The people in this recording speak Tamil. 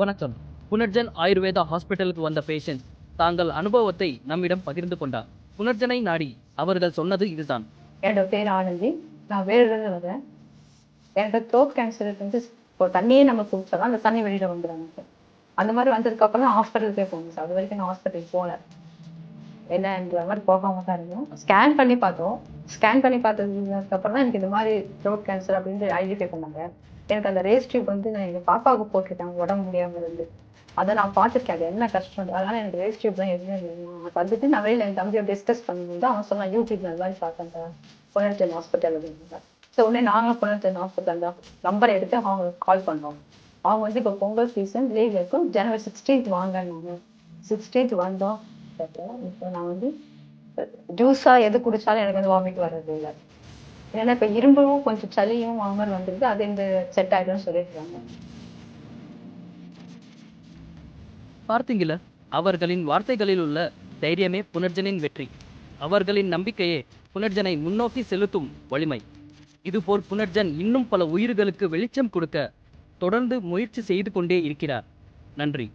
வணக்கம். புனர்ஜன் ஆயுர்வேதா ஹாஸ்பிட்டலுக்கு வந்த பேஷண்ட் தாங்கள் அனுபவத்தை நம்மிடம் பகிர்ந்து கொண்டார். புனர்ஜனை நாடி அவர்கள் சொன்னது இதுதான். என்னோட பேர் ஆனந்தி. நான் வேறு வரேன் என்னோட த்ரோட் கேன்சர் வந்து இப்போ தண்ணியே நம்ம குடிச்சாலும் அந்த தண்ணி வெளியில வந்துடுறாங்க அந்த மாதிரி வந்ததுக்கு அப்புறம் தான் ஹாஸ்பிட்டலுக்கே போகணும் சார். அது வரைக்கும் நான் ஹாஸ்பிட்டலுக்கு போகல. என்னன்ற மாதிரி போகாம தான் இருந்தோம். ஸ்கேன் பண்ணி பார்த்தோம். ஸ்கேன் பண்ணி பார்த்ததுக்கு அப்புறம் தான் எனக்கு இந்த மாதிரி த்ரோட் கேன்சர் அப்படின்னு ஐடென்டிஃபை பண்ணாங்க. எனக்கு அந்த ரேஸ் டியூப் வந்து நான் எங்கள் பாப்பாவுக்கு போட்டுருக்கேன் உடம்பு முடியாமல் இருந்து. அதை நான் பார்த்துருக்கேன் அது என்ன கஷ்டம். அதனால எனக்கு ரேஸ் டியூப் தான் எதுவுமே வேணும் அது வந்துட்டு நான் வெளியில் என் தம்பியோட டிஸ்கஸ் பண்ணும்போது அவன் சொன்னான் யூடியூப்ல இந்த மாதிரி பார்த்தேன் புனர்ஜன் ஹாஸ்பிட்டல் அப்படின்னாங்க ஸோ உடனே நாங்களும் புனர்ஜன் ஹாஸ்பிட்டல் தான். நம்பர் எடுத்து அவங்க கால் பண்ணோம். அவங்க வந்து இப்போ பொங்கல் சீசன் லீவ் இருக்கும். ஜனவரி சிக்ஸ்டீன்த் வாங்கினாங்க சிக்ஸ்டீன்த் வந்தோம். இப்போ நான் வந்து ஜூஸாக எது குடித்தாலும் எனக்கு வந்து வாமிட் வர்றது இல்லை ஏன்னா இப்போ இரும்பும் கொஞ்சம் சளியும் வாங்கல் வந்துருக்கு அது இந்த செட் ஆகிடும்னு சொல்லியிருக்காங்க. பார்த்தீங்களா அவர்களின் வார்த்தைகளில் உள்ள தைரியமே புனர்ஜனின் வெற்றி. அவர்களின் நம்பிக்கையே புனர்ஜனை முன்னோக்கி செலுத்தும் வலிமை. இதுபோல் புனர்ஜன் இன்னும் பல உயிர்களுக்கு வெளிச்சம் கொடுக்க தொடர்ந்து முயற்சி செய்து கொண்டே இருக்கிறார். நன்றி.